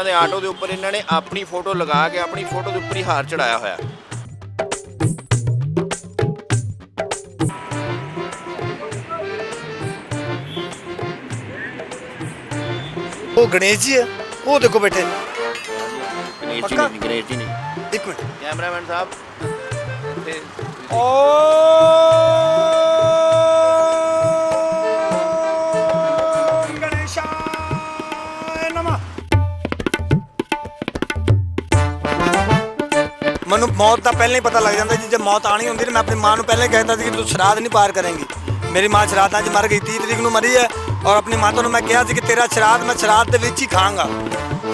ਇਹਨਾਂ ਦੇ ਆਟੋ ਦੇ ਉੱਪਰ ਇਹਨਾਂ ਨੇ ਆਪਣੀ ਫੋਟੋ ਲਗਾ ਕੇ ਆਪਣੀ ਫੋਟੋ ਦੇ ਉੱਪਰ ਹੀ ਹਾਰ ਚੜਾਇਆ ਹੋਇਆ। ਉਹ ਗਣੇਸ਼ ਜੀ ਹੈ। ਉਹ ਦੇਖੋ ਬੈਠੇ ਗਣੇਸ਼ ਜੀ ਪੱਕਾ? ਨਹੀਂ ਗਣੇਸ਼ ਜੀ ਨਹੀਂ। ਇੱਕ ਮਿੰਟ। ਕੈਮਰਾਮੈਨ ਸਾਹਿਬ ਤੇ ਓਮ ਮੌਤ ਦਾ ਪਹਿਲਾਂ ਹੀ ਪਤਾ ਲੱਗ ਜਾਂਦਾ ਜੀ ਜੇ ਮੌਤ ਆਣੀ ਹੁੰਦੀ ਤੇ ਮੈਂ ਆਪਣੀ ਮਾਂ ਨੂੰ ਪਹਿਲਾਂ ਹੀ ਕਹਿੰਦਾ ਸੀ ਕਿ ਤੂੰ ਸ਼ਰਾਧ ਨਹੀਂ ਪਾਰ ਕਰੇਂਗੀ। ਮੇਰੀ ਮਾਂ ਸ਼ਰਾਧਾਂ 'ਚ ਮਰ ਗਈ 30 ਤਰੀਕ ਨੂੰ ਮਰੀ ਹੈ ਔਰ ਆਪਣੀ ਮਾਤਾ ਨੂੰ ਮੈਂ ਕਿਹਾ ਸੀ ਕਿ ਤੇਰਾ ਸ਼ਰਾਧ ਮੈਂ ਸ਼ਰਾਧ ਦੇ ਵਿੱਚ ਹੀ ਖਾਵਾਂਗਾ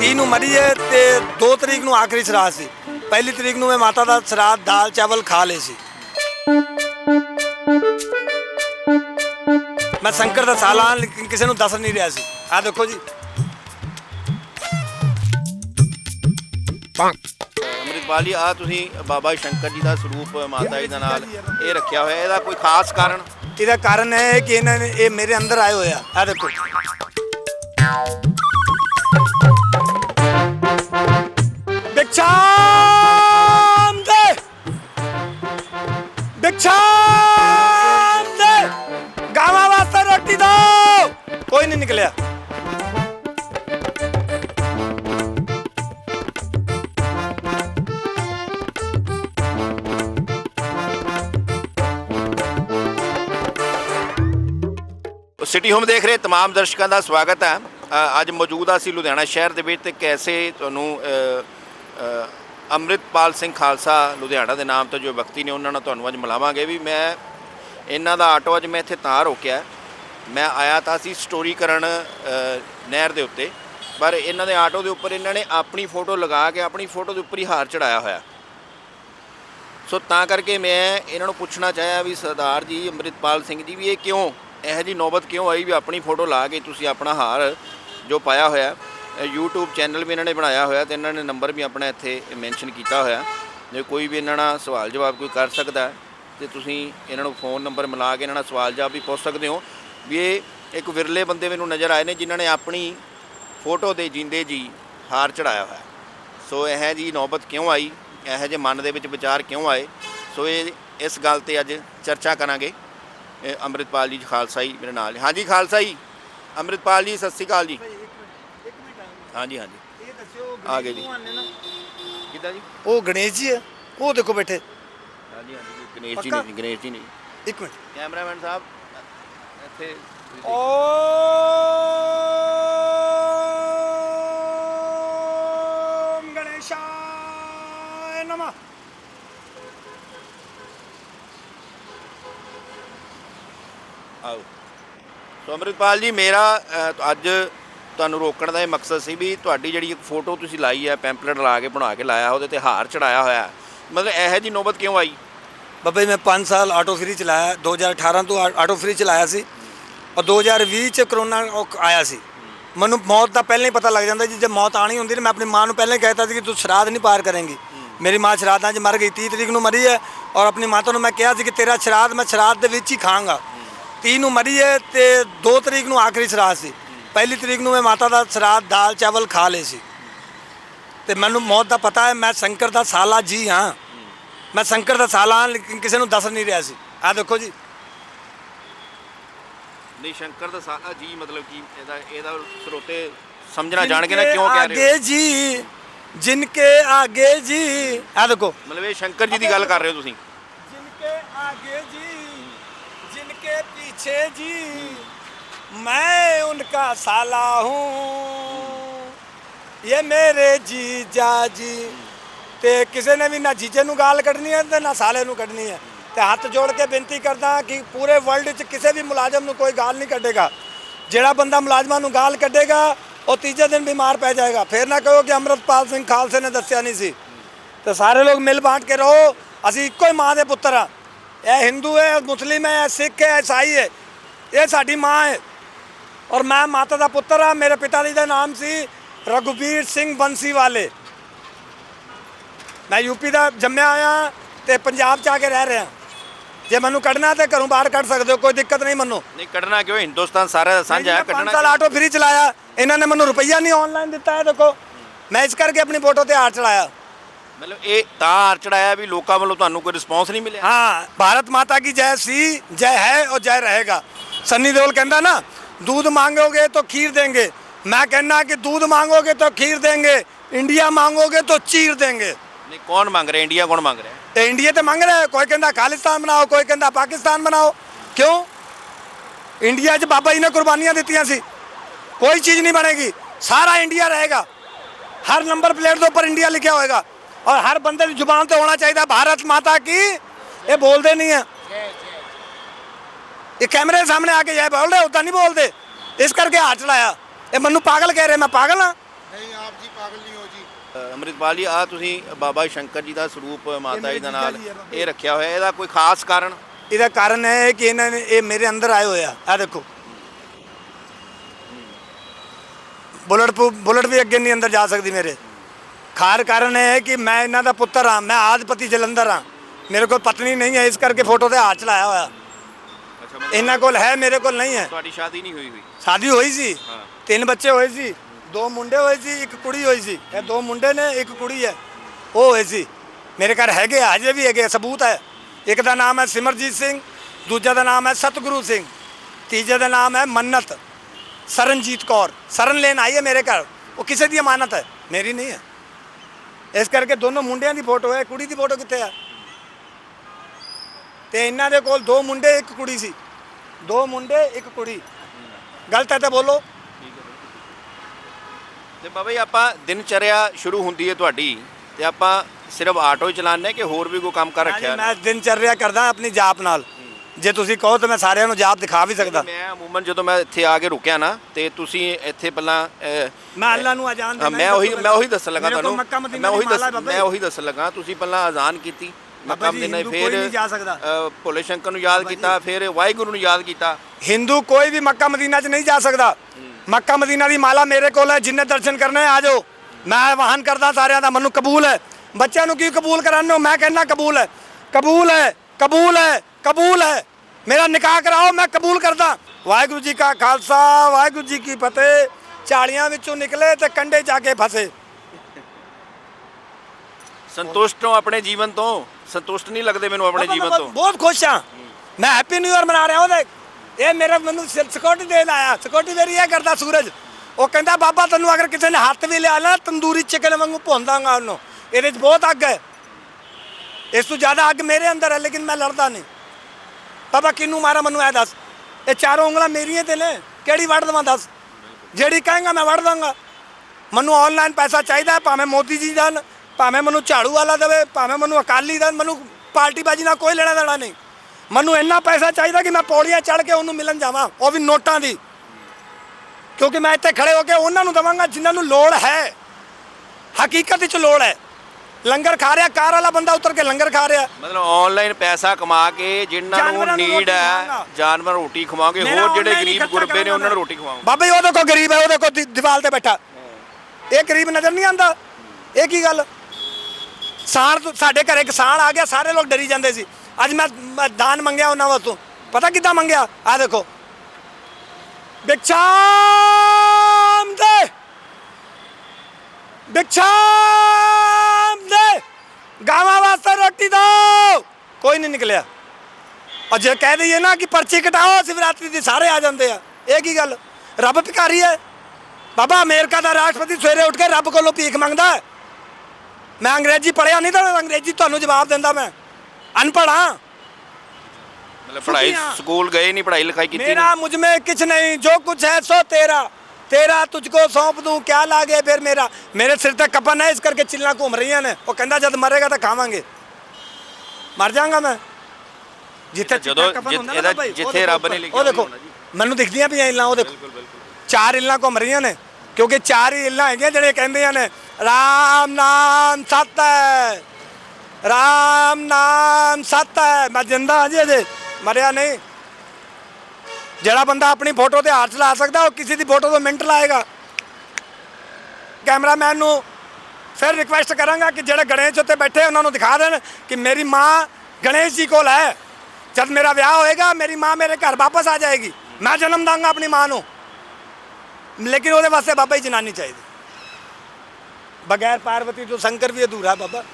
30 ਨੂੰ ਮਰੀ ਹੈ ਤੇ 2 ਤਰੀਕ ਨੂੰ ਆਖਰੀ ਸ਼ਰਾਧ ਸੀ। ਪਹਿਲੀ ਤਰੀਕ ਨੂੰ ਮੈਂ ਮਾਤਾ ਦਾ ਸ਼ਰਾਧ, ਦਾਲ, ਚਾਵਲ ਖਾ ਲਏ ਸੀ। ਮੈਂ ਸ਼ੰਕਰ ਦਾ ਸਾਲਾ ਲੇਕਿਨ ਕਿਸੇ ਨੂੰ ਦੱਸ ਨਹੀਂ ਰਿਹਾ ਸੀ। ਆ ਦੇਖੋ ਜੀ। ਅੰਮ੍ਰਿਤਪਾਲ ਜੀ ਆ ਤੁਸੀਂ ਬਾਬਾ ਸ਼ੰਕਰ ਜੀ ਦਾ ਸਰੂਪ ਮਾਤਾ ਜੀ ਦੇ ਨਾਲ ਇਹ ਰੱਖਿਆ ਹੋਇਆ, ਇਹਦਾ ਕੋਈ ਖਾਸ ਕਾਰਨ? ਇਹਦਾ ਕਾਰਨ ਹੈ ਕਿ ਇਹਨਾਂ ਨੇ, ਇਹ ਮੇਰੇ ਅੰਦਰ ਆਏ ਹੋਏ ਆ। ਆ ਦੇਖੋ। ਸਿਟੀ ਹੋਮ ਦੇਖ ਰਹੇ तमाम ਦਰਸ਼ਕਾਂ ਦਾ ਸਵਾਗਤ ਹੈ ਅ, ਅੱਜ ਮੌਜੂਦ ਹਾਂ ਅਸੀਂ ਲੁਧਿਆਣਾ ਸ਼ਹਿਰ ਦੇ ਵਿੱਚ ਤੇ ਕੈਸੇ ਤੁਹਾਨੂੰ ਅ, ਅ, ਅੰਮ੍ਰਿਤਪਾਲ ਸਿੰਘ ਖਾਲਸਾ ਲੁਧਿਆਣਾ ਦੇ ਨਾਮ ਤੋਂ ਜੋ ਵਿਅਕਤੀ ਨੇ ਉਹਨਾਂ ਨਾਲ ਤੁਹਾਨੂੰ ਅੱਜ ਮਿਲਾਵਾਂਗੇ ਵੀ ਮੈਂ ਇਹਨਾਂ ਦਾ ਆਟੋ ਅੱਜ ਮੈਂ ਇੱਥੇ ਤਾਂ ਰੋਕਿਆ ਮੈਂ ਆਇਆ ਤਾਂ ਸੀ ਸਟੋਰੀ ਕਰਨ ਅ, ਨਹਿਰ ਦੇ ਉੱਤੇ ਪਰ ਇਹਨਾਂ ਦੇ ਆਟੋ ਦੇ ਉੱਪਰ ਇਹਨਾਂ ਨੇ ਆਪਣੀ ਫੋਟੋ ਲਗਾ ਕੇ ਆਪਣੀ ਫੋਟੋ ਦੇ ਉੱਪਰ ਹੀ ਹਾਰ ਚੜਾਇਆ ਹੋਇਆ ਸੋ ਤਾਂ ਕਰਕੇ ਮੈਂ ਇਹਨਾਂ ਨੂੰ ਪੁੱਛਣਾ ਚਾਹਿਆ ਵੀ ਸਰਦਾਰ ਜੀ ਅੰਮ੍ਰਿਤਪਾਲ ਸਿੰਘ ਜੀ ਵੀ ਇਹ ਕਿਉਂ ਇਹੋ ਜੀ ਨੌਬਤ ਕਿਉਂ ਆਈ ਵੀ ਆਪਣੀ ਫੋਟੋ ਲਾ ਕੇ ਤੁਸੀਂ ਆਪਣਾ ਹਾਰ ਜੋ ਪਾਇਆ ਹੋਇਆ ਇਹ YouTube ਚੈਨਲ ਵੀ ਇਹਨਾਂ ਨੇ ਬਣਾਇਆ ਹੋਇਆ ਤੇ ਇਹਨਾਂ ਨੇ ਨੰਬਰ ਵੀ ਆਪਣਾ ਇੱਥੇ ਮੈਂਸ਼ਨ ਕੀਤਾ ਹੋਇਆ। ਜੇ ਕੋਈ ਵੀ ਇਹਨਾਂ ਨਾਲ ਸਵਾਲ ਜਵਾਬ ਕੋਈ ਕਰ ਸਕਦਾ ਹੈ, ਤੇ ਤੁਸੀਂ ਇਹਨਾਂ ਨੂੰ ਫੋਨ ਨੰਬਰ ਮਿਲਾ ਕੇ ਇਹਨਾਂ ਨਾਲ ਸਵਾਲ ਜਵਾਬ ਵੀ ਪੁੱਛ ਸਕਦੇ ਹੋ। ਵੀ ਇਹ ਇੱਕ ਵਿਰਲੇ ਬੰਦੇ ਮੈਨੂੰ ਨਜ਼ਰ ਆਏ ਨੇ ਜਿਨ੍ਹਾਂ ਨੇ ਆਪਣੀ ਫੋਟੋ ਦੇ ਜਿੰਦੇ ਜੀ ਹਾਰ ਚੜਾਇਆ ਹੋਇਆ। ਸੋ ਇਹ ਜੀ ਨੌਬਤ ਕਿਉਂ ਆਈ? ਇਹੋ ਜਿਹੇ ਮਨ ਦੇ ਵਿੱਚ ਵਿਚਾਰ ਕਿਉਂ ਆਏ? ਸੋ ਇਹ ਇਸ ਗੱਲ ਤੇ ਅੱਜ ਚਰਚਾ ਕਰਾਂਗੇ। ਅੰਮ੍ਰਿਤਪਾਲ ਜੀ ਖਾਲਸਾ ਜੀ ਮੇਰੇ ਨਾਲ। ਹਾਂਜੀ ਖਾਲਸਾ ਜੀ। ਅੰਮ੍ਰਿਤਪਾਲ ਜੀ ਸਤਿ ਸ਼੍ਰੀ ਅਕਾਲ ਜੀ। ਹਾਂਜੀ ਹਾਂਜੀ। ਇਹ ਦੱਸਿਓ ਆ ਗਏ ਜੀ। ਕਿੱਦਾਂ ਜੀ? ਉਹ ਗਣੇਸ਼ ਜੀ ਹੈ। ਉਹ ਦੇਖੋ ਬੈਠੇ। ਹਾਂਜੀ ਹਾਂਜੀ ਗਣੇਸ਼ ਜੀ? ਨਹੀਂ ਗਣੇਸ਼ ਜੀ ਨਹੀਂ। ਇੱਕ ਮਿੰਟ। ਕੈਮਰਾਮੈਨ ਸਾਹਿਬ ਇੱਥੇ ਓਮ ਗਣੇਸ਼ਾਏ ਨਮः। ਆਓ। ਸੋ ਅੰਮ੍ਰਿਤਪਾਲ ਜੀ ਮੇਰਾ ਅ, ਅੱਜ ਤੁਹਾਨੂੰ ਰੋਕਣ ਦਾ ਇਹ ਮਕਸਦ ਸੀ ਵੀ ਤੁਹਾਡੀ ਜਿਹੜੀ ਇੱਕ ਫੋਟੋ ਤੁਸੀਂ ਲਾਈ ਹੈ ਪੈਂਪਲੇਟ ਲਾ ਕੇ ਬਣਾ ਕੇ ਲਾਇਆ ਉਹਦੇ ਤੇ ਹਾਰ ਚੜਾਇਆ ਹੋਇਆ। ਹੈ। ਮਤਲਬ ਇਹੋ ਜੀ ਨੌਬਤ ਕਿਉਂ ਆਈ? ਬਾਬਾ ਜੀ ਮੈਂ 5 ਸਾਲ ਆਟੋ ਫ੍ਰੀ ਚਲਾਇਆ 2018 ਤੋਂ ਆ- ਆਟੋ ਫ੍ਰੀ ਚਲਾਇਆ ਸੀ। ਔਰ 2020 ਚ ਕਰੋਨਾ ਉਹ ਆਇਆ ਸੀ। ਮੈਨੂੰ ਮੌਤ ਦਾ ਪਹਿਲਾਂ ਹੀ ਪਤਾ ਲੱਗ ਜਾਂਦਾ ਜੀ ਜੇ ਮੌਤ ਆਣੀ ਹੁੰਦੀ ਮੈਂ ਆਪਣੀ ਮਾਂ ਨੂੰ ਪਹਿਲਾਂ ਹੀ ਕਹਿਤਾ ਸੀ ਕਿ ਤੂੰ ਸ਼ਰਾਧ ਨਹੀਂ ਪਾਰ ਕਰੇਂਗੀ। ਮੇਰੀ ਮਾਂ ਸ਼ਰਾਧਾਂ 'ਚ ਮਰ ਗਈ 30 ਤਰੀਕ ਨੂੰ ਮਰੀ ਹੈ। ਔਰ ਆਪਣੀ ਮਾਤਾ ਨੂੰ ਮੈਂ ਕਿਹਾ ਸੀ ਕਿ ਤੇਰਾ ਸ਼ਰਾਧ ਮੈਂ ਸ਼ਰਾਧ ਦੇ ਵਿੱਚ ਹੀ ਖਾਵਾਂਗਾ 30 ਨੂੰ ਮਰੀ ਹੈ ਤੇ 2 ਤਰੀਕ ਨੂੰ ਆਖਰੀ ਸਰਾਧ ਸੀ। ਪਹਿਲੀ ਤਰੀਕ ਨੂੰ ਮੈਂ ਮਾਤਾ ਦਾ ਸਰਾਧ ਦਾਲ ਚਾਵਲ ਖਾ ਲਏ ਸੀ। ਤੇ ਮੈਨੂੰ ਮੌਤ ਦਾ ਪਤਾ ਹੈ ਮੈਂ ਸ਼ੰਕਰ ਦਾ ਸਾਲਾ ਜੀ ਹਾਂ। ਮੈਂ ਸ਼ੰਕਰ ਦਾ ਸਾਲਾ ਹਾਂ ਲੇਕਿਨ ਕਿਸੇ ਨੂੰ ਦੱਸ ਨਹੀਂ ਰਿਹਾ ਸੀ। ਆ ਦੇਖੋ ਜੀ। ਨਹੀਂ ਸ਼ੰਕਰ ਦਾ ਸਾਲਾ ਜੀ ਮਤਲਬ ਕੀ ਇਹਦਾ ਇਹਦਾ ਸਰੋਤੇ ਸਮਝਣਾ ਜਾਣ ਕੇ ਨਾ ਕਿਉਂ ਕਹਿ ਰਹੇ ਹੋ? ਅੱਗੇ ਜੀ ਜਿਨਕੇ ਆਗੇ ਜੀ। ਆ ਦੇਖੋ। ਮਤਲਬ ਇਹ ਸ਼ੰਕਰ ਜੀ ਦੀ ਗੱਲ ਕਰ ਰਹੇ ਹੋ ਤੁਸੀਂ। ਜਿਨਕੇ ਆਗੇ ਜੀ जिनके पीछे जी मैं उनका साला हूँ ये मेरे जीजा जी ਤੇ ਕਿਸੇ ਨੇ ਵੀ ਨਾ ਜੀਜੇ ਨੂੰ ਗਾਲ ਕੱਢਣੀ ਹੈ ਤੇ ਨਾ ਸਾਲੇ ਨੂੰ ਕੱਢਣੀ ਹੈ ਤੇ ਹੱਥ ਜੋੜ ਕੇ ਬੇਨਤੀ ਕਰਦਾ ਕਿ ਪੂਰੇ ਵਰਲਡ 'ਚ ਕਿਸੇ ਵੀ ਮੁਲਾਜ਼ਮ ਨੂੰ ਕੋਈ ਗਾਲ ਨਹੀਂ ਕੱਢੇਗਾ ਜਿਹੜਾ ਬੰਦਾ ਮੁਲਾਜ਼ਮਾਂ ਨੂੰ ਗਾਲ ਕੱਢੇਗਾ ਉਹ ਤੀਜੇ ਦਿਨ ਬਿਮਾਰ ਪੈ ਜਾਏਗਾ ਫਿਰ ਨਾ ਕਹੋ ਕਿ ਅੰਮ੍ਰਿਤਪਾਲ ਸਿੰਘ ਖਾਲਸੇ ਨੇ ਦੱਸਿਆ ਨਹੀਂ ਸੀ ਤੇ ਸਾਰੇ ਲੋਕ ਮਿਲ ਬਾਂਟ ਕੇ ਰਹੋ ਅਸੀਂ ਇੱਕੋ ਹੀ ਮਾਂ ਦੇ ਪੁੱਤਰ ਆ ਇਹ ਹਿੰਦੂ ਹੈ ਮੁਸਲਿਮ ਹੈ ਸਿੱਖ ਹੈ ਈਸਾਈ ਹੈ। ਇਹ ਸਾਡੀ ਮਾਂ ਹੈ। ਔਰ ਮੈਂ ਮਾਤਾ ਦਾ ਪੁੱਤਰ ਆ ਮੇਰੇ ਪਿਤਾ ਜੀ ਦਾ ਨਾਮ ਸੀ ਰਘੁਬੀਰ ਸਿੰਘ ਬੰਸੀ ਵਾਲੇ। ਮੈਂ ਯੂਪੀ ਦਾ ਜੰਮਿਆ ਹੋਇਆ ਤੇ ਪੰਜਾਬ ਚ ਆ ਕੇ ਰਹਿ ਰਿਹਾ। ਜੇ ਮੈਨੂੰ ਕੱਢਣਾ ਤੇ ਘਰੋਂ ਬਾਹਰ ਕੱਢ ਸਕਦੇ ਹੋ ਕੋਈ ਦਿੱਕਤ ਨਹੀਂ ਮੈਨੂੰ। ਨਹੀਂ ਕੱਢਣਾ ਕਿਉਂ? ਹਿੰਦੁਸਤਾਨ ਸਾਰਾ ਦਾ ਸਾਂਝਾ ਹੈ ਕੱਢਣਾ ਸਾਲ ਆਟੋ ਫ੍ਰੀ ਚਲਾਇਆ। ਇਹਨਾਂ ਨੇ ਮੈਨੂੰ ਰੁਪਈਆ ਨਹੀਂ ਆਨਲਾਈਨ ਦਿੱਤਾ ਹੈ ਦੇਖੋ। ਮੈਂ ਇਸ ਕਰਕੇ ਆਪਣੀ ਫੋਟੋ ਤੇ ਹਾਰ ਚੜਾਇਆ ਮਤਲਬ ਇਹ ਤਾਂ ਹਾਰ ਚੜਾਇਆ ਵੀ ਲੋਕਾਂ ਵੱਲੋਂ ਤੁਹਾਨੂੰ ਕੋਈ ਰਿਸਪੌਂਸ ਨਹੀਂ ਮਿਲਿਆ हाँ भारत माता की जय सी जय है और जय रहेगा सन्नी देओल कहता ना दूध मांगोगे तो खीर देंगे मैं कहना कि दूध मांगोगे तो खीर देंगे इंडिया मांगोगे तो चीर देंगे ਨਹੀਂ ਕੌਣ ਮੰਗ ਰਿਹਾ ਇੰਡੀਆ ਕੌਣ ਮੰਗ ਰਿਹਾ ਤੇ ਇੰਡੀਆ ਤੇ ਮੰਗ ਰਿਹਾ ਕੋਈ ਕਹਿੰਦਾ ਖਾਲਿਸਤਾਨ ਬਣਾਓ ਕੋਈ ਕਹਿੰਦਾ ਪਾਕਿਸਤਾਨ ਬਣਾਓ ਕਿਉਂ ਇੰਡੀਆ 'ਚ ਬਾਬਾ ਜੀ ਨੇ ਕੁਰਬਾਨੀਆਂ ਦਿੱਤੀਆਂ ਸੀ ਕੋਈ ਚੀਜ਼ ਨਹੀਂ ਬਣੇਗੀ ਸਾਰਾ ਇੰਡੀਆ ਰਹੇਗਾ ਹਰ ਨੰਬਰ ਪਲੇਟ ਦੇ ਉੱਪਰ ਇੰਡੀਆ ਲਿਖਿਆ ਹੋਏਗਾ ਔਰ ਹਰ ਬੰਦੇ ਦੀ ਜ਼ੁਬਾਨ ਤੇ ਹੋਣਾ ਚਾਹੀਦਾ ਭਾਰਤ ਮਾਤਾ ਕੀ? ਇਹ ਬੋਲਦੇ ਨਹੀਂ ਹੈ ਇਹ ਕੈਮਰੇ ਦੇ ਸਾਹਮਣੇ ਆ ਕੇ ਜੈ ਬੋਲਦੇ ਉਦਾਂ ਨਹੀਂ ਬੋਲਦੇ। ਇਸ ਕਰਕੇ ਹੱਥ ਚੜਾਇਆ ਇਹ ਮੈਨੂੰ ਪਾਗਲ ਕਹਿ ਰਹੇ ਮੈਂ ਪਾਗਲ ਹਾਂ। ਨਹੀਂ ਆਪ ਜੀ ਪਾਗਲ ਨਹੀਂ ਹੋ ਜੀ। ਅੰਮ੍ਰਿਤਪਾਲ ਜੀ ਆ ਤੁਸੀਂ ਬਾਬਾ ਸ਼ੰਕਰ ਜੀ ਦਾ ਸਰੂਪ ਮਾਤਾ ਜੀ ਦਾ ਨਾਲ। ਇਹ ਰੱਖਿਆ ਹੋਇਆ ਇਹਦਾ ਕੋਈ ਖਾਸ ਕਾਰਨ? ਇਹਦਾ ਕਾਰਨ ਇਹ ਹੈ ਕਿ ਇਹਨਾਂ ਨੇ ਇਹ ਮੇਰੇ ਅੰਦਰ ਆਏ ਹੋਏ ਆ। ਆ ਦੇਖੋ। ਬੁਲਟ ਬੁਲਟ ਵੀ ਅੱਗੇ ਨਹੀਂ ਅੰਦਰ ਜਾ ਸਕਦੀ ਮੇਰੇ। ਖਾਰ ਕਾਰਨ ਇਹ ਹੈ ਕਿ ਮੈਂ ਇਹਨਾਂ ਦਾ ਪੁੱਤਰ ਹਾਂ ਮੈਂ ਆਦਪਤੀ ਜਲੰਧਰ ਹਾਂ। ਮੇਰੇ ਕੋਲ ਪਤਨੀ ਨਹੀਂ ਹੈ ਇਸ ਕਰਕੇ ਫੋਟੋ ਤੇ ਹੱਥ ਚਲਾਇਆ ਹੋਇਆ। ਅੱਛਾ ਇਹਨਾਂ ਕੋਲ ਹੈ ਮੇਰੇ ਕੋਲ ਨਹੀਂ ਹੈ। ਤੁਹਾਡੀ ਸ਼ਾਦੀ ਨਹੀਂ ਹੋਈ ਹੋਈ? ਸ਼ਾਦੀ ਹੋਈ ਸੀ। ਹਾਂ। ਤਿੰਨ ਬੱਚੇ ਹੋਏ ਸੀ ਦੋ ਮੁੰਡੇ ਹੋਏ ਸੀ ਇੱਕ ਕੁੜੀ ਹੋਈ ਸੀ। ਇਹ ਦੋ ਮੁੰਡੇ ਨੇ ਇੱਕ ਕੁੜੀ ਹੈ। ਉਹ ਹੋਏ ਸੀ। ਮੇਰੇ ਘਰ ਹੈਗੇ ਆ, ਹਜੇ ਵੀ ਹੈਗੇ ਸਬੂਤ ਹੈ। ਇੱਕ ਦਾ ਨਾਮ ਹੈ ਸਿਮਰਜੀਤ ਸਿੰਘ ਦੂਜਾ ਦਾ ਨਾਮ ਹੈ ਸਤਗੁਰੂ ਸਿੰਘ ਤੀਜੇ ਦਾ ਨਾਮ ਹੈ ਮੰਨਤ। ਸਰਨਜੀਤ ਕੌਰ। ਸਰਨ ਲੈਣ ਆਈ ਹੈ ਮੇਰੇ ਘਰ। ਉਹ ਕਿਸੇ ਦੀ ਅਮਾਨਤ ਹੈ। ਮੇਰੀ ਨਹੀਂ ਹੈ। ਇਸ ਕਰਕੇ ਦੋਨੋਂ ਮੁੰਡਿਆਂ ਦੀ ਫੋਟੋ ਹੈ ਕੁੜੀ ਦੀ ਫੋਟੋ ਕਿੱਥੇ ਹੈ ਤੇ ਇਹਨਾਂ ਦੇ ਕੋਲ ਦੋ ਮੁੰਡੇ ਇੱਕ ਕੁੜੀ ਸੀ। ਦੋ ਮੁੰਡੇ ਇੱਕ ਕੁੜੀ। ਗਲਤ ਹੈ ਤਾਂ ਬੋਲੋ। ਤੇ ਬਾਬਾ ਜੀ ਆਪਾਂ ਦਿਨ ਚਰਿਆ ਸ਼ੁਰੂ ਹੁੰਦੀ ਹੈ ਤੁਹਾਡੀ ਤੇ ਆਪਾਂ ਸਿਰਫ ਆਟੋ ਹੀ ਚਲਾਉਂਦੇ ਕਿ ਹੋਰ ਵੀ ਕੋਈ ਕੰਮ ਕਰ ਰੱਖਿਆ? ਮੈਂ ਦਿਨ ਚੱਰਿਆ ਕਰਦਾ ਆਪਣੀ ਜਾਪ ਨਾਲ। ਜੇ ਤੁਸੀਂ ਕਹੋ ਤਾਂ ਮੈਂ ਸਾਰਿਆਂ ਨੂੰ ਜਾਪ ਦਿਖਾ ਵੀ ਸਕਦਾ। ਮੈਂ ਅਮੂਮਨ ਜਦੋਂ ਮੈਂ ਇੱਥੇ ਆ ਕੇ ਰੁਕਿਆ ਨਾ ਤੇ ਤੁਸੀਂ ਇੱਥੇ ਪਹਿਲਾਂ ਮੈਂ ਅੱਲਾ ਨੂੰ ਅਜਾਨ ਹਾਂ, ਮੈਂ ਉਹੀ ਮੈਂ ਉਹੀ ਦੱਸਣ ਲੱਗਾ ਮੇਰੇ ਕੋਲ ਤੁਹਾਨੂੰ। ਮੱਕਾ ਮਦੀਨਾ ਮੈਂ ਉਹੀ ਦੀ ਮਾਲਾ ਦੱਸ ਹੈ ਬਾਬਾ ਮੈਂ। ਉਹੀ ਦੱਸਣ ਲੱਗਾ ਤੁਸੀਂ ਪਹਿਲਾਂ ਅਜ਼ਾਨ ਕੀਤੀ ਬਾਬਾ ਮੱਕਾ ਜੀ, ਹਿੰਦੂ ਫਿਰ ਕੋਈ ਨਹੀਂ ਜਾ ਸਕਦਾ। ਭੋਲੇ ਸ਼ੰਕਰ ਨੂੰ ਯਾਦ ਕੀਤਾ ਫਿਰ ਵਾਹਿਗੁਰੂ ਨੂੰ ਯਾਦ ਕੀਤਾ। ਹਿੰਦੂ ਕੋਈ ਵੀ ਮੱਕਾ ਮਦੀਨਾ 'ਚ ਨਹੀਂ ਜਾ ਸਕਦਾ। ਮੱਕਾ ਮਦੀਨਾ ਦੀ ਮਾਲਾ ਮੇਰੇ ਕੋਲ ਹੈ ਜਿੰਨੇ ਦਰਸ਼ਨ ਕਰਨੇ ਆ ਜਾਓ। ਮੈਂ ਵਾਹਨ ਕਰਦਾ ਸਾਰਿਆਂ ਦਾ ਮੈਨੂੰ ਕਬੂਲ ਹੈ। ਬੱਚਿਆਂ ਨੂੰ ਕੀ ਕਬੂਲ ਹੋ? ਮੈਂ ਕਹਿੰਦਾ ਕਬੂਲ ਹੈ। ਕਬੂਲ ਹੈ ਕਬੂਲ ਹੈ। ਕਬੂਲ ਹੈ। ਮੇਰਾ ਨਿਕਾਹ ਕਰਾਓ ਮੈਂ ਕਬੂਲ ਕਰਦਾ। ਵਾਹਿਗੁਰੂ ਜੀ ਕਾ ਖਾਲਸਾ ਵਾਹਿਗੁਰੂ ਜੀ ਕੀ ਫਤਿਹ। ਝਾੜੀਆਂ ਵਿੱਚੋਂ ਨਿਕਲੇ ਤੇ ਕੰਡੇ ਜਾ ਕੇ ਫਸੇ। ਸੰਤੁਸ਼ਟ ਹੋ ਆਪਣੇ ਜੀਵਨ ਤੋਂ? ਸੰਤੁਸ਼ਟ ਨਹੀਂ ਲੱਗਦੇ ਮੈਨੂੰ ਆਪਣੇ ਜੀਵਨ ਤੋਂ? ਬਹੁਤ ਖੁਸ਼ ਹਾਂ। ਮੈਂ ਹੈਪੀ ਨਿਊ ਇਅਰ ਮਨਾ ਰਿਹਾ ਉਹਦੇ। ਇਹ ਮੇਰਾ ਮੈਨੂੰ ਸਿਕਿਉਰਿਟੀ ਦੇਣ ਆਇਆ। ਸਿਕਿਉਰਿਟੀ ਮੇਰੀ ਇਹ ਕਰਦਾ ਸੂਰਜ। ਉਹ ਕਹਿੰਦਾ ਬਾਬਾ ਤੈਨੂੰ ਅਗਰ ਕਿਸੇ ਨੇ ਹੱਥ ਵੀ ਲਿਆ ਨਾ ਤੰਦੂਰੀ ਚਿਕਨ ਵਾਂਗੂ ਭੁੰਦਾਂਗਾ ਉਹਨੂੰ। ਇਹਦੇ 'ਚ ਬਹੁਤ ਅੱਗ ਹੈ। ਇਸ ਤੋਂ ਜ਼ਿਆਦਾ ਅੱਗ ਮੇਰੇ ਅੰਦਰ ਹੈ ਲੇਕਿਨ ਮੈਂ ਲੜਦਾ ਨਹੀਂ। ਬਾਬਾ ਕਿੰਨੂੰ ਮਾਰਾ ਮੈਨੂੰ ਇਹ ਦੱਸ। ਇਹ ਚਾਰੋਂ ਉਂਗਲਾਂ ਮੇਰੀਆਂ ਤੇ ਨੇ। ਕਿਹੜੀ ਵੜ ਦੇਵਾਂ ਦੱਸ। ਜਿਹੜੀ ਕਹਾਂਗਾ ਮੈਂ ਵੜ ਦਾਂਗਾ। ਮੈਨੂੰ ਆਨਲਾਈਨ ਪੈਸਾ ਚਾਹੀਦਾ, ਭਾਵੇਂ ਮੋਦੀ ਜੀ ਦੇਣ ਭਾਵੇਂ ਮੈਨੂੰ ਝਾੜੂ ਵਾਲਾ ਦੇਵੇ, ਭਾਵੇਂ ਮੈਨੂੰ ਅਕਾਲੀ ਦੇਣ ਮੈਨੂੰ ਪਾਰਟੀ ਬਾਜੀ ਨਾਲ ਕੋਈ ਲੈਣਾ ਦੇਣਾ ਨਹੀਂ। ਮੈਨੂੰ ਇੰਨਾ ਪੈਸਾ ਚਾਹੀਦਾ ਕਿ ਮੈਂ ਪੌੜੀਆਂ ਚੜ੍ਹ ਕੇ ਉਹਨੂੰ ਮਿਲਣ ਜਾਵਾਂ, ਉਹ ਵੀ ਨੋਟਾਂ ਦੀ। ਕਿਉਂਕਿ ਮੈਂ ਇੱਥੇ ਖੜੇ ਹੋ ਕੇ ਉਹਨਾਂ ਨੂੰ ਦਵਾਂਗਾ ਜਿਨ੍ਹਾਂ ਨੂੰ ਲੋੜ ਹੈ। ਹਕੀਕਤ ਵਿੱਚ ਲੋੜ ਹੈ। ਲੰਗਰ ਖਾ ਰਿਹਾ ਕਾਰ ਵਾਲਾ ਬੰਦਾ ਉਤਰ ਕੇ ਲੰਗਰ ਖਾ ਰਿਹਾ। ਮਤਲਬ ਆਨਲਾਈਨ ਪੈਸਾ ਕਮਾ ਕੇ ਜਿਨ੍ਹਾਂ ਨੂੰ ਜਾਨਵਰਾਂ ਨੂੰ ਨੀਡ ਰੋਟੀ ਹੈ। ਜਾਨਵਰ ਰੋਟੀ ਖਵਾਓਗੇ ਮੇਰਾ ਹੋਰ ਜਿਹੜੇ online ਹੀ ਗਰੀਬ ਖਰਚਾ ਗੁਰਬੇ ਨੇ ਉਹਨਾਂ ਨੂੰ। ਰੋਟੀ ਖਵਾਓਗੇ ਬਾਬਾ ਜੀ ਉਹਦੇ ਗਰੀਬ ਹੈ ਉਹਦੇ ਕੋ ਦੀ- ਦੀਵਾਲ ਤੇ ਬੈਠਾ। ਇਹ ਗਰੀਬ ਨਜ਼ਰ ਨਹੀਂ ਆਂਦਾ ਇਹ ਕੀ ਗੱਲ? ਸਾਣ ਤੋਂ- ਸਾਡੇ ਘਰੇ ਇੱਕ ਸਾਣ ਆ ਗਿਆ ਸਾਰੇ ਲੋਕ ਡਰੀ ਜਾਂਦੇ ਸੀ। ਅੱਜ ਮੈਂ ਮੈਂ ਦਾਨ ਮੰਗਿਆ ਉਹਨਾਂ ਵਾਸਤੋਂ ਪਤਾ ਕਿੱਦਾਂ ਮੰਗਿਆ? ਆ ਦੇਖੋ। ਬਿਕਸ਼ਾਮ ਦੇ ਬਿਕਸ਼ਾਮ ਗਾਵਾਂ ਵਾਸਤੇ ਰੋਟੀ ਦਿਓ ਕੋਈ ਨਹੀਂ ਨਿਕਲਿਆ। ਔਰ ਜੇ ਕਹਿ ਦਈਏ ਨਾ ਕਿ ਪਰਚੀ ਕਟਾਓ ਸ਼ਿਵਰਾਤਰੀ ਦੀ ਸਾਰੇ ਆ ਜਾਂਦੇ ਆ। ਇਹ ਕੀ ਗੱਲ? ਰੱਬ ਭਿਕਾਰੀ ਹੈ। ਬਾਬਾ ਅਮਰੀਕਾ ਦਾ ਰਾਸ਼ਟਰਪਤੀ ਸਵੇਰੇ ਉੱਠ ਕੇ ਰੱਬ ਕੋਲੋਂ ਭੀਖ ਮੰਗਦਾ ਮੈਂ ਅੰਗਰੇਜ਼ੀ ਪੜਿਆ ਨਹੀਂ ਤਾਂ ਅੰਗਰੇਜ਼ੀ ਤੁਹਾਨੂੰ ਜਵਾਬ ਦਿੰਦਾ ਮੈਂ। ਅਨਪੜਾ ਮਤਲਬ ਪੜ੍ਹਾਈ ਸਕੂਲ ਗਏ ਨਹੀਂ ਪੜ੍ਹਾਈ ਲਿਖਾਈ ਕੀਤੀ ਮੇਰਾ ਮੁਝ ਮੇ ਨਹੀਂ ਜੋ ਕੁਛ ਹੈ ਸੋ ਤੇਰਾ। ਤੇਰਾ ਤੁਝਕੋ ਸੌਂਪ ਦੂੰ ਕਿਆ ਲਾਗੇ ਫਿਰ ਮੇਰਾ? ਮੇਰੇ ਸਿਰ ਤੇ ਕਪਨ ਹੈ ਇਸ ਕਰਕੇ ਚਿੱਲਾਂ ਘੁੰਮ ਰਹੀਆਂ ਨੇ। ਉਹ ਕਹਿੰਦਾ ਜਦ ਮਰੇਗਾ ਤਾਂ ਖਾਵਾਂਗੇ। ਮਰ ਜਾਾਂਗਾ ਮੈਂ। ਜਿੱਥੇ ਜਦੋਂ ਜਿੱਥੇ ਰੱਬ ਨੇ ਲਿਖਿਆ ਉਹ ਦੇਖੋ ਮੈਨੂੰ ਦਿਖਦੀਆਂ ਪਈਆਂ ਇਲਾਂ ਉਹ ਦੇਖੋ। ਚਾਰ ਇਲਾਂ ਘੁੰਮ ਰਹੀਆਂ ਨੇ ਕਿਉਂਕਿ ਚਾਰ ਹੀ ਇਲਾਂ ਹੈਗੀਆਂ ਜਿਹੜੇ ਕਹਿੰਦੇ ਨੇ ਰਾਮ ਨਾਮ ਸਤ ਹੈ। ਰਾਮ ਨਾਮ ਸਤ ਹੈ। ਮੈਂ ਜਿੰਦਾ ਅਜੇ। ਮਰਿਆ ਨਹੀਂ। ਜਿਹੜਾ ਬੰਦਾ ਆਪਣੀ ਫੋਟੋ ਤੇ ਹੱਥ ਲਾ ਸਕਦਾ, ਉਹ ਕਿਸੇ ਦੀ ਫੋਟੋ ਤੋਂ ਮਿੰਟ ਲਾਏਗਾ। ਕੈਮਰਾਮੈਨ ਨੂੰ ਫਿਰ ਰਿਕੁਐਸਟ ਕਰਾਂਗਾ ਕਿ ਜਿਹੜੇ ਗਣੇਸ਼ ਉੱਤੇ ਬੈਠੇ ਉਹਨਾਂ ਨੂੰ ਦਿਖਾ ਦੇਣ ਕਿ ਮੇਰੀ ਮਾਂ ਗਣੇਸ਼ ਜੀ ਕੋਲ ਹੈ। ਜਦ ਮੇਰਾ ਵਿਆਹ ਹੋਏਗਾ, ਮੇਰੀ ਮਾਂ ਮੇਰੇ ਘਰ ਵਾਪਸ ਆ ਜਾਏਗੀ। ਮੈਂ ਜਨਮ ਦਾਂਗਾ ਆਪਣੀ ਮਾਂ ਨੂੰ। ਲੇਕਿਨ ਉਹਦੇ ਵਾਸਤੇ ਬਾਬਾ ਜੀ ਜਨਾਨੀ ਚਾਹੀਦੀ। ਬਗੈਰ ਪਾਰਵਤੀ ਤੋਂ ਸ਼ੰਕਰ ਵੀ ਅਧੂਰਾ ਬਾਬਾ।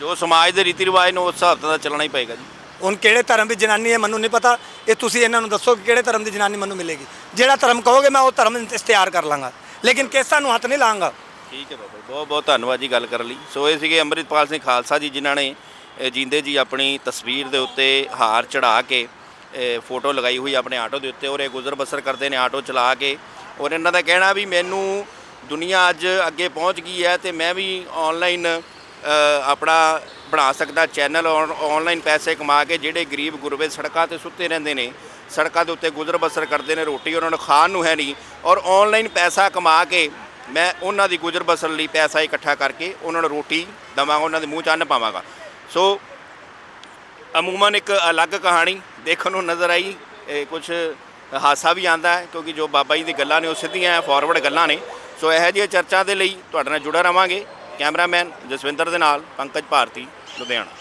ਜੋ ਸਮਾਜ ਦੇ ਰੀਤੀ ਰਿਵਾਜ ਨੂੰ, ਉਸ ਹਿਸਾਬ ਨਾਲ ਚੱਲਣਾ ਹੀ ਪਏਗਾ ਜੀ। ਹੁਣ ਕਿਹੜੇ ਧਰਮ ਦੀ ਜਨਾਨੀ ਹੈ ਮੈਨੂੰ ਨਹੀਂ ਪਤਾ। ਇਹ ਤੁਸੀਂ ਇਹਨਾਂ ਨੂੰ ਦੱਸੋ ਕਿ ਕਿਹੜੇ ਧਰਮ ਦੀ ਜਨਾਨੀ ਮੈਨੂੰ ਮਿਲੇਗੀ। ਜਿਹੜਾ ਧਰਮ ਕਹੋਗੇ ਮੈਂ ਉਹ ਧਰਮ ਇਸ਼ਤਿਹਾਰ ਕਰ ਲਾਂਗਾ। ਲੇਕਿਨ ਕੇਸਾਂ ਨੂੰ ਹੱਥ ਨਹੀਂ ਲਾਂਗਾ। ਠੀਕ ਹੈ ਬਾਬਾ ਜੀ ਬਹੁਤ ਬਹੁਤ ਧੰਨਵਾਦ ਜੀ ਗੱਲ ਕਰਨ ਲਈ। ਸੋ ਇਹ ਸੀਗੇ ਅੰਮ੍ਰਿਤਪਾਲ ਸਿੰਘ ਖਾਲਸਾ ਜੀ ਜਿਨ੍ਹਾਂ ਨੇ ਅ, ਜਿੰਦੇ ਜੀ ਆਪਣੀ ਤਸਵੀਰ ਦੇ ਉੱਤੇ ਹਾਰ ਚੜਾ ਕੇ ਅ, ਫੋਟੋ ਲਗਾਈ ਹੋਈ ਆਪਣੇ ਆਟੋ ਦੇ ਉੱਤੇ ਔਰ ਇਹ ਗੁਜ਼ਰ ਬਸਰ ਕਰਦੇ ਨੇ ਆਟੋ ਚਲਾ ਕੇ। ਔਰ ਇਹਨਾਂ ਦਾ ਕਹਿਣਾ ਵੀ ਮੈਨੂੰ ਦੁਨੀਆ ਅੱਜ ਅੱਗੇ ਪਹੁੰਚ ਗਈ ਹੈ ਤੇ ਮੈਂ ਵੀ ਆਨਲਾਈਨ ਆਪਣਾ ਬਣਾ ਸਕਦਾ ਚੈਨਲ ਆਨਲਾਈਨ ਪੈਸੇ ਕਮਾ ਕੇ ਜਿਹੜੇ ਗਰੀਬ ਗੁਰਬੇ ਸੜਕਾਂ ਤੇ ਸੁੱਤੇ ਰਹਿੰਦੇ ਨੇ, ਸੜਕਾਂ ਦੇ ਉੱਤੇ ਗੁਜ਼ਰ ਬਸਰ ਕਰਦੇ ਨੇ, ਰੋਟੀ ਉਹਨਾਂ ਨੂੰ ਖਾਣ ਨੂੰ ਹੈ ਨਹੀਂ ਔਰ ਆਨਲਾਈਨ ਪੈਸਾ ਕਮਾ ਕੇ ਮੈਂ ਉਹਨਾਂ ਦੀ ਗੁਜ਼ਰ ਬਸਰ ਲਈ ਪੈਸਾ ਇਕੱਠਾ ਕਰਕੇ ਉਹਨਾਂ ਨੂੰ ਰੋਟੀ ਦਵਾਂਗਾ, ਉਹਨਾਂ ਦੇ ਮੂੰਹ 'ਚ ਅੰਨ ਪਾਵਾਂਗਾ। ਸੋ, ਅਮੂਮਨ ਇੱਕ ਅਲੱਗ ਕਹਾਣੀ ਦੇਖਣ ਨੂੰ ਨਜ਼ਰ ਆਈ ਕੁਝ ਹਾਸਾ ਵੀ ਆਂਦਾ ਹੈ ਕਿਉਂਕਿ ਜੋ ਬਾਬਾ ਜੀ ਦੀ ਗੱਲਾਂ ਨੇ ਉਹ ਸਿੱਧੀਆਂ ਫਾਰਵਰਡ ਗੱਲਾਂ ਨੇ। ਸੋ ਇਹੋ ਜਿਹੀਆਂ ਚਰਚਾ ਦੇ ਲਈ ਤੁਹਾਡੇ ਨਾਲ ਜੁੜਾ ਰਵਾਂਗੇ ਕੈਮਰਾਮੈਨ ਜਸਵਿੰਦਰ ਦੇ ਨਾਲ ਪੰਕਜ ਭਾਰਤੀ ਲੁਧਿਆਣਾ।